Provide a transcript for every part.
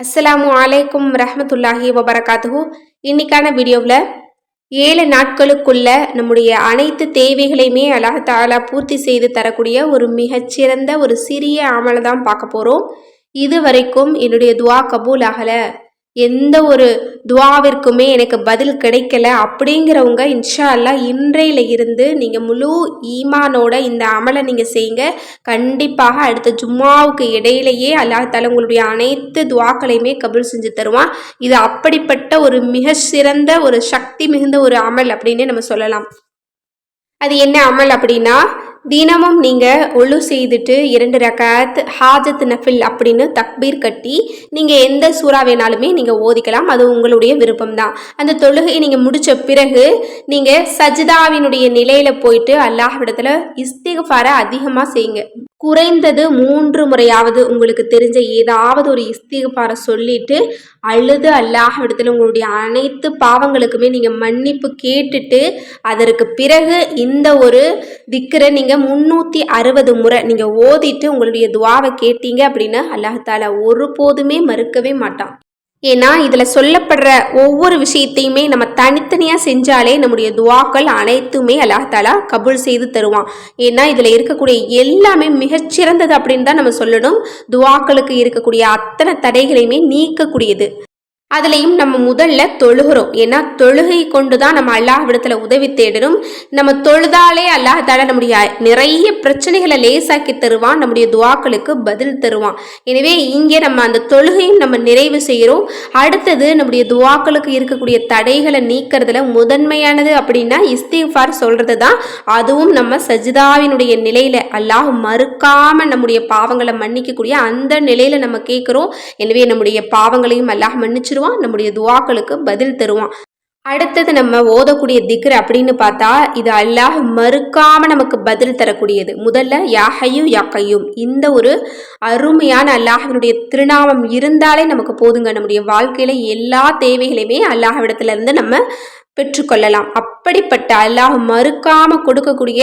அஸ்ஸலாமு அலைக்கும் ரஹமத்துல்லாஹி வபரகாத்துஹூ. இன்னைக்கான வீடியோவில் ஏழு நாட்களுக்குள்ள நம்முடைய அனைத்து தேவைகளையுமே அல்லாஹ் தாலா பூர்த்தி செய்து தரக்கூடிய ஒரு மிகச்சிறந்த ஒரு சிறிய அமலை தான் பார்க்க போகிறோம் இது வரைக்கும் என்னுடைய துவா கபூல் ஆகலை எந்த ஒரு துவாவிற்குமே எனக்கு பதில் கிடைக்கல. அப்படிங்கிறவங்க இன்ஷா அல்லா இன்றையில இருந்து நீங்கள் முழு ஈமானோட இந்த அமலை நீங்கள் செய்யுங்க. கண்டிப்பாக அடுத்த ஜும்மாவுக்கு இடையிலேயே அல்லாஹால உங்களுடைய அனைத்து துவாக்களையுமே கபுல் செஞ்சு தருவான். இது அப்படிப்பட்ட ஒரு மிக சிறந்த ஒரு சக்தி மிகுந்த ஒரு அமல் அப்படின்னு நம்ம சொல்லலாம். அது என்ன அமல் அப்படின்னா தினமும் நீங்கள் ஒழு செய்துட்டு இரண்டு ரகாத் ஹாஜத் நஃபில் அப்படின்னு தக்பீர் கட்டி நீங்கள் எந்த சூறா வேணாலுமே நீங்கள் ஓதிக்கலாம். அது உங்களுடைய விருப்பம்தான். அந்த தொழுகையை நீங்கள் முடித்த பிறகு நீங்கள் சஜிதாவினுடைய நிலையில் போயிட்டு அல்லாஹ்விடத்தில் இஸ்திகஃபாரை அதிகமாக செய்யுங்க. குறைந்தது மூன்று முறையாவது உங்களுக்கு தெரிஞ்ச ஏதாவது ஒரு இஸ்திகபாரை சொல்லிட்டு அழுது அல்லாஹ் இடத்துல உங்களுடைய அனைத்து பாவங்களுக்குமே நீங்கள் மன்னிப்பு கேட்டுட்டு அதற்கு பிறகு இந்த ஒரு திக்கரை நீங்கள் முந்நூற்றி அறுபது முறை நீங்கள் ஓதிட்டு உங்களுடைய துவாவை கேட்டீங்க அப்படின்னு அல்லாஹால ஒருபோதுமே மறுக்கவே மாட்டான். ஏன்னா இதில் சொல்லப்படுற ஒவ்வொரு விஷயத்தையுமே நம்ம தனித்தனியாக செஞ்சாலே நம்முடைய துவாக்கள் அனைத்துமே அல்லாஹாலா கபுல் செய்து தருவான். ஏன்னா இதில் இருக்கக்கூடிய எல்லாமே மிகச்சிறந்தது அப்படின்னு தான் நம்ம சொல்லணும். துவாக்களுக்கு இருக்கக்கூடிய அத்தனை தடைகளையுமே நீக்கக்கூடியது. அதுலேயும் நம்ம முதல்ல தொழுகிறோம். ஏன்னா தொழுகை கொண்டு தான் நம்ம அல்லாஹ்விடத்தில் உதவி தேடணும். நம்ம தொழுதாலே அல்லாஹ் அல்லாஹால நம்முடைய நிறைய பிரச்சனைகளை லேசாக்கி தருவான். நம்முடைய துவாக்களுக்கு பதில் தருவான். எனவே இங்கே நம்ம அந்த தொழுகையும் நம்ம நிறைவு செய்கிறோம். அடுத்தது நம்முடைய துவாக்களுக்கு இருக்கக்கூடிய தடைகளை நீக்கிறதுல முதன்மையானது அப்படின்னா இஸ்திஃபார் சொல்கிறது தான் அதுவும் நம்ம சஜிதாவினுடைய நிலையில் அல்லாஹ் மறுக்காமல் நம்முடைய பாவங்களை மன்னிக்கக்கூடிய அந்த நிலையில் நம்ம கேட்குறோம். எனவே நம்முடைய பாவங்களையும் அல்லாஹ் மன்னிச்சிருவோம் வச்சிருவான் நம்முடைய துவாக்களுக்கு பதில் தருவான். அடுத்தது நம்ம ஓதக்கூடிய திக்ர் அப்படின்னு பார்த்தா இது அல்லாஹ் மறுக்காம நமக்கு பதில் தரக்கூடியது. முதல்ல யாகையும் யாக்கையும் இந்த ஒரு அருமையான அல்லாஹினுடைய திருநாமம் இருந்தாலே நமக்கு போதுங்க. நம்முடைய வாழ்க்கையில எல்லா தேவைகளையுமே அல்லாஹ்விடத்துல இருந்து நம்ம பெற்றுக்கொள்ளலாம். அப்படிப்பட்ட அல்லாஹ் மறுக்காம கொடுக்கக்கூடிய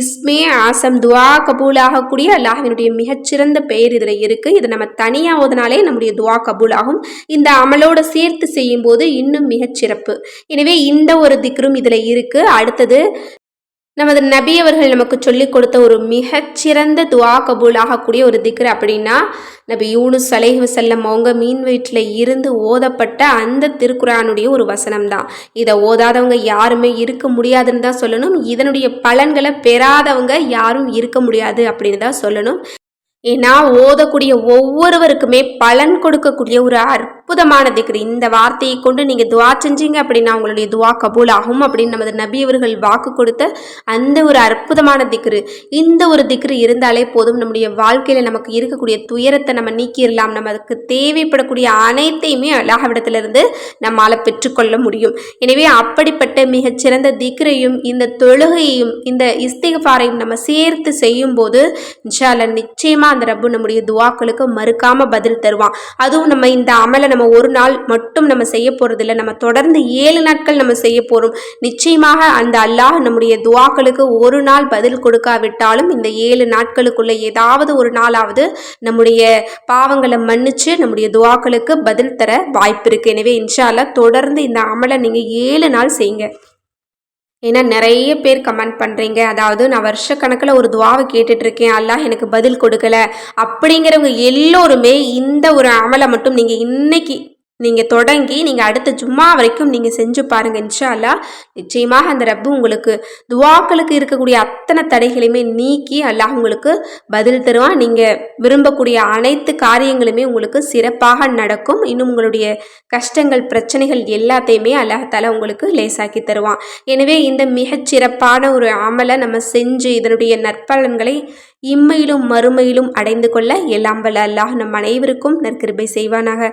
இஸ்மே ஆசம் துவா கபூலாகக்கூடிய அல்லாஹினுடைய மிகச்சிறந்த பெயர் இதில் இருக்குது இதை நம்ம தனியாக ஓதுனாலே நம்முடைய துவா கபூலாகும். இந்த அமலோட சேர்த்து செய்யும் போது இன்னும் மிகச்சிறப்பு. எனவே இந்த ஒரு திக்ரும் இதில் இருக்குது அடுத்தது நமது நபி அவர்கள் நமக்கு சொல்லி கொடுத்த ஒரு மிகச்சிறந்த துவா கபூல் ஆகக்கூடிய ஒரு திக்ரு அப்படின்னா நபி யூனு சலேஹ் செல்லம் அவங்க மீன் வயிற்றில் இருந்து ஓதப்பட்ட அந்த திருக்குறானுடைய ஒரு வசனம் தான் இதை ஓதாதவங்க யாருமே இருக்க முடியாதுன்னு தான் சொல்லணும். இதனுடைய பலன்களை பெறாதவங்க யாரும் இருக்க முடியாது அப்படின்னு தான் சொல்லணும். ஏன்னா ஓதக்கூடிய ஒவ்வொருவருக்குமே பலன் கொடுக்கக்கூடிய ஒரு அற்புதமான திக்ரு. இந்த வார்த்தையை கொண்டு நீங்கள் துவா செஞ்சீங்க அப்படின்னா உங்களுடைய துவா கபூல் ஆகும் அப்படின்னு நமது நபி அவர்கள் வாக்கு கொடுத்த அந்த ஒரு அற்புதமான திக்ரு. இந்த ஒரு திக்ரு இருந்தாலே போதும். நம்முடைய வாழ்க்கையில் நமக்கு இருக்கக்கூடிய துயரத்தை நம்ம நீக்கிடலாம் நமக்கு தேவைப்படக்கூடிய அனைத்தையுமே அல்லாஹவிடத்திலிருந்து நம்மால் பெற்றுக்கொள்ள முடியும். எனவே அப்படிப்பட்ட மிகச்சிறந்த திக்ரையும் இந்த தொழுகையையும் இந்த இஸ்திகஃபாரையும் நம்ம சேர்த்து செய்யும் போது நிச்சயமாக அந்த ரப்பு நம்முடைய துவாக்களுக்கு மறுக்காம பதில் தருவான். அதுவும் நம்ம இந்த அமலை நம்ம நம்ம ஒரு நாள் மட்டும் நம்ம செய்ய போகிறதில்ல நம்ம தொடர்ந்து ஏழு நாட்கள் நம்ம செய்ய போறோம். நிச்சயமாக அந்த அல்லாஹ் நம்முடைய துவாக்களுக்கு ஒரு நாள் பதில் கொடுக்காவிட்டாலும் இந்த ஏழு நாட்களுக்குள்ள ஏதாவது ஒரு நாளாவது நம்முடைய பாவங்களை மன்னிச்சு நம்முடைய துவாக்களுக்கு பதில் தர வாய்ப்பு இருக்கு. எனவே இன்ஷால்லா தொடர்ந்து இந்த அமலை நீங்க ஏழு நாள் செய்யுங்க. ஏன்னா நிறைய பேர் கமெண்ட் பண்ணுறீங்க அதாவது நான் வருஷக்கணக்கில் ஒரு துவாவை கேட்டுட்ருக்கேன். அல்லாஹ் எனக்கு பதில் கொடுக்கல. அப்படிங்கிறவங்க எல்லோருமே இந்த ஒரு அமலை மட்டும் நீங்கள் இன்னைக்கு நீங்கள் தொடங்கி நீங்கள் அடுத்த ஜும்மா வரைக்கும் நீங்கள் செஞ்சு பாருங்கள் இன்ஷால்லா நிச்சயமாக அந்த ரப்பு உங்களுக்கு துவாக்களுக்கு இருக்கக்கூடிய அத்தனை தடைகளையுமே நீக்கி அல்லாஹ் உங்களுக்கு பதில் தருவான். நீங்கள் விரும்பக்கூடிய அனைத்து காரியங்களுமே உங்களுக்கு சிறப்பாக நடக்கும். இன்னும் உங்களுடைய கஷ்டங்கள் பிரச்சனைகள் எல்லாத்தையுமே அல்லாஹால உங்களுக்கு லேசாக்கி தருவான். எனவே இந்த மிகச்சிறப்பான ஒரு அமலை நம்ம செஞ்சு இதனுடைய நற்பலன்களை இம்மையிலும் மறுமையிலும் அடைந்து கொள்ள எல்லாம் வல்ல அல்லாஹ் நம் அனைவருக்கும் நற்கிருபை செய்வானாக.